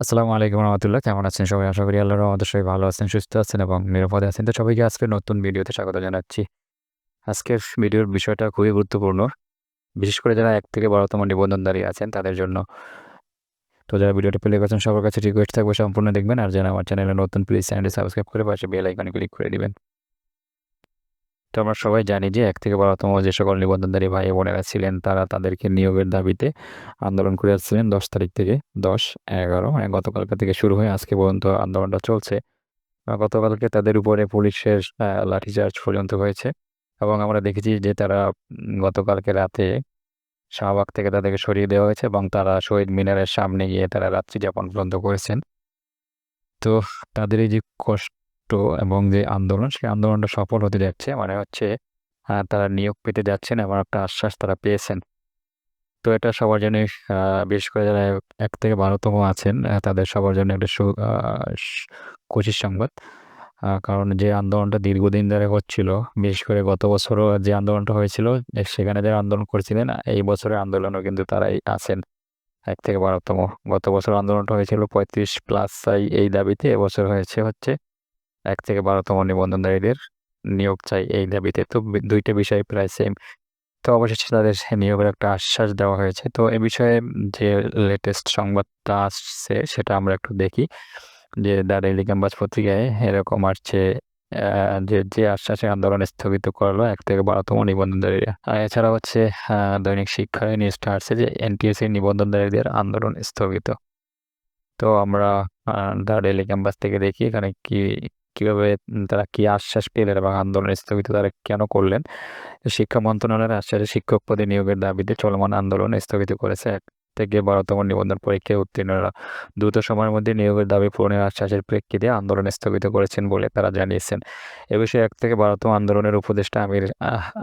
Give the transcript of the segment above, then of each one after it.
আসসালামু আলাইকুম রহমতুল্লাহ। কেমন আছেন সবাই? আশা করি আল্লাহর রহমতে সবাই ভালো আছেন, সুস্থ আছেন এবং নিরাপদে আছেন। তো সবাইকে আজকে নতুন ভিডিওতে স্বাগত জানাচ্ছি। আজকের ভিডিওর বিষয়টা খুবই গুরুত্বপূর্ণ। বিশেষ করে যারা এক থেকে বারোতম নিবন্ধনধারী আছেন, তাদের জন্য। তো যারা ভিডিওটা প্লে করছেন সবার কাছে রিকোয়েস্ট থাকবে, সম্পূর্ণ দেখবেন। আর যারা আমার চ্যানেলে নতুন প্লিজ চ্যানেলটি সাবস্ক্রাইব করে পাশে বেল আইকনে ক্লিক করে দিবেন। তো আমরা সবাই জানি যে এক থেকে বারোতম যে সকল নিবন্ধনধারী ভাই বোনেরা ছিলেন, তারা তাদেরকে নিয়োগের দাবিতে আন্দোলন করে আসছিলেন দশ তারিখ থেকে দশ এগারো। মানে গতকালকে থেকে শুরু হয়ে আজকে পর্যন্ত আন্দোলনটা চলছে। গতকালকে তাদের উপরে পুলিশের লাঠিচার্জ পর্যন্ত হয়েছে এবং আমরা দেখেছি যে তারা গতকালকে রাতে শাহবাগ থেকে তাদেরকে সরিয়ে দেওয়া হয়েছে এবং তারা শহীদ মিনারের সামনে গিয়ে তারা রাত্রি যাপন পর্যন্ত করেছেন। তো তাদের এই যে কষ্ট এবং যে আন্দোলন, সেই আন্দোলনটা সফল হতে যাচ্ছে। মানে হচ্ছে তারা নিয়োগ পেতে যাচ্ছেন এবং একটা আশ্বাস তারা পেয়েছেন। তো এটা সবার জন্য বিশেষ করে যারা এক থেকে বারোতম আছেন তাদের সবার জন্য একটা সু খুশির সংবাদ। কারণ যে আন্দোলনটা দীর্ঘদিন ধরে হচ্ছিল, বিশেষ করে গত বছরও যে আন্দোলনটা হয়েছিল সেখানে যারা আন্দোলন করছিলেন, এই বছরের আন্দোলনও কিন্তু তারাই আছেন। এক থেকে বারোতম। গত বছর আন্দোলনটা হয়েছিল পঁয়ত্রিশ প্লাস এই দাবিতে, এবছর হয়েছে হচ্ছে এক থেকে বারোতম নিবন্ধনধারীদের নিয়োগ চাই এই দাবিতে। তো দুইটা বিষয় প্রায় সেম তো অবশেষে তাদের নিয়োগের একটা আশ্বাস দেওয়া হয়েছে। তো এ বিষয়ে যে লেটেস্ট সংবাদটা আসছে সেটা আমরা একটু দেখি। যে দ্য ডেইলি ক্যাম্পাস পত্রিকায় এরকম আসছে যে যে আশ্বাসে আন্দোলন স্থগিত করল এক থেকে বারোতম নিবন্ধনধারীরা এছাড়া হচ্ছে দৈনিক শিক্ষায় নিউজটা আসছে যে এনটিএসসি নিবন্ধনধারীদের আন্দোলন স্থগিত। তো আমরা দ্য ডেইলি ক্যাম্পাস থেকে দেখি এখানে কি কীভাবে তারা কি আশ্বাস পেলেন এবং আন্দোলন স্থগিত তারা কেন করলেন? শিক্ষা মন্ত্রণালয়ের আশ্বাসে শিক্ষক পদে নিয়োগের দাবিতে চলমান আন্দোলন স্থগিত করেছে থেকে বারোতম নিবন্ধন পরীক্ষায় উত্তীর্ণরা দ্রুত সময়ের মধ্যে নিয়োগের দাবি পূরণের আশ্বাসের প্রেক্ষিতে আন্দোলন স্থগিত করেছেন বলে তারা জানিয়েছেন। এ বিষয়ে এক থেকে বারোতম আন্দোলনের উপদেষ্টা আমির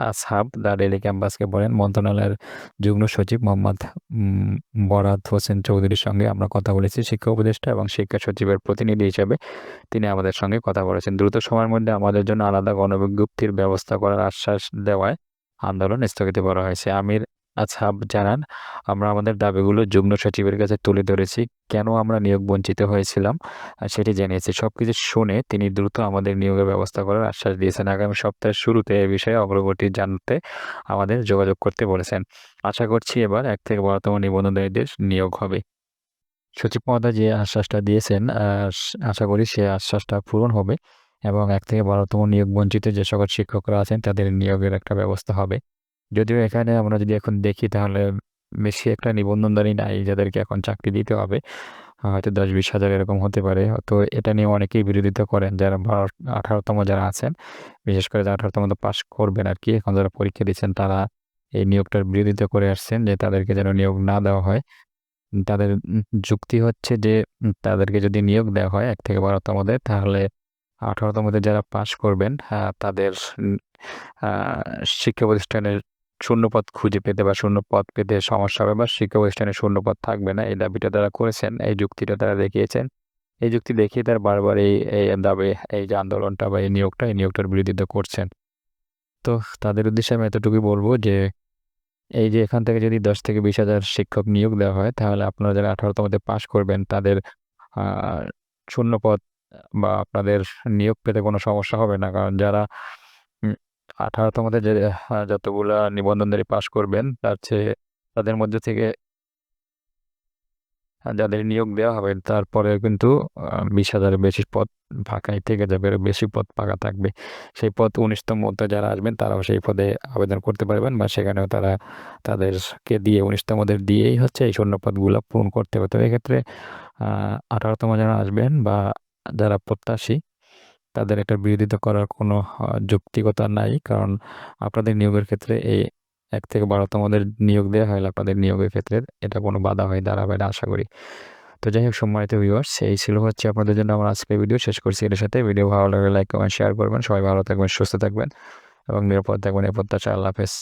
আসহাব দ্য ডেলি ক্যাম্পাসকে বলেন, মন্ত্রণালয়ের যুগ্ম সচিব মোহাম্মদ বরাদ হোসেন চৌধুরীর সঙ্গে আমরা কথা বলেছি। শিক্ষা উপদেষ্টা এবং শিক্ষা সচিবের প্রতিনিধি হিসেবে তিনি আমাদের সঙ্গে কথা বলেছেন। দ্রুত সময়ের মধ্যে আমাদের জন্য আলাদা গণবিজ্ঞপ্তির ব্যবস্থা করার আশ্বাস দেওয়ায় আন্দোলন স্থগিত করা হয়েছে। আমির আছাব জানান। আমরা আমাদের দাবিগুলো যুগ্ম সচিবের কাছে তুলে ধরেছি। কেন আমরা নিয়োগ বঞ্চিত হয়েছিলাম? সেটি জানিয়েছি। সবকিছু শুনে তিনি দ্রুত আমাদের নিয়োগের ব্যবস্থা করার আশ্বাস দিয়েছেন। আগামী সপ্তাহের শুরুতে এ বিষয়ে অগ্রগতি জানতে আমাদের যোগাযোগ করতে বলেছেন। আশা করছি এবার এক থেকে বারোতম নিবন্ধনকারীদের নিয়োগ হবে। সচিব মহোদয় যে আশ্বাসটা দিয়েছেন আশা করি সে আশ্বাসটা পূরণ হবে এবং এক থেকে বারোতম নিয়োগ বঞ্চিত যে সকল শিক্ষকরা আছেন, তাদের নিয়োগের একটা ব্যবস্থা হবে। যদিও এখানে আমরা যদি এখন দেখি তাহলে বেশি একটা নিবন্ধনদারি নাই যাদেরকে এখন চাকরি দিতে হবে। হয়তো দশ বিশ হাজার এরকম হতে পারে। তো এটা নিয়ে অনেকেই বিরোধিতা করেন যারা বারো আঠারোতম যারা আছেন। বিশেষ করে যারা আঠারোতম পাস করবেন আর কি এখন যারা পরীক্ষা দিচ্ছেন তারা এই নিয়োগটার বিরোধিতা করে আসছেন যে তাদেরকে যেন নিয়োগ না দেওয়া হয়। তাদের যুক্তি হচ্ছে যে তাদেরকে যদি নিয়োগ দেওয়া হয় এক থেকে বারোতমদের তাহলে আঠারোতমদের যারা পাশ করবেন তাদের শিক্ষা প্রতিষ্ঠানের শূন্যপদ খুঁজে পেতে বা শূন্যপদ পেতে সমস্যা হবে বা শিক্ষা প্রতিষ্ঠানে শূন্যপদ থাকবে না। এই দাবিটা তারা করেছেন, এই যুক্তিটা তারা দেখিয়েছেন। এই যুক্তি দেখিয়ে তারা বারবার এই এই দাবি, এই যে আন্দোলনটা বা এই নিয়োগটা, এই নিয়োগটার বিরোধিতা করছেন। তো তাদের উদ্দেশ্যে আমি এতটুকুই বলব যে, এই যে এখান থেকে যদি দশ থেকে বিশ হাজার শিক্ষক নিয়োগ দেওয়া হয়, তাহলে আপনারা যারা আঠারোতমতে পাশ করবেন, তাদের শূন্যপদ বা আপনাদের নিয়োগ পেতে কোনো সমস্যা হবে না। কারণ যারা আঠারোতমতে যে যতগুলা নিবন্ধনধারী পাশ করবেন, তার চেয়ে তাদের মধ্যে থেকে যাদের নিয়োগ দেওয়া হবে, তারপরে কিন্তু বিশ হাজারের বেশি পদ ফাঁকাই থেকে যাবে বেশি পদ ফাঁকা থাকবে। সেই পদ উনিশতম মধ্যে যারা আসবেন, তারাও সেই পদে আবেদন করতে পারবেন বা সেখানেও তারা তাদেরকে দিয়ে উনিশতমদের দিয়েই হচ্ছে এই শূন্য পদগুলো পূরণ করতে হবে। তো এক্ষেত্রে আঠারোতম যারা আসবেন বা যারা প্রত্যাশী তাদের এটা বিরোধিতা করার কোনো যৌক্তিকতা নাই। কারণ আপনাদের নিয়োগের ক্ষেত্রে এই এক থেকে বারোতমদের নিয়োগ দেওয়া হয় আপনাদের নিয়োগের ক্ষেত্রে এটা কোনো বাধা হয়ে দাঁড়াবে না, আশা করি। তো যাই হোক, সম্মানিত ভিউয়ার্স এই ছিল হচ্ছে আপনাদের জন্য আমার আজকে ভিডিও শেষ করছি এর সাথে। ভিডিও ভালো লাগলে লাইক কমেন্ট শেয়ার করবেন। সবাই ভালো থাকবেন, সুস্থ থাকবেন এবং নিরাপদ থাকবেন। এ প্রত্যাশা আল্লাহ হাফেজ।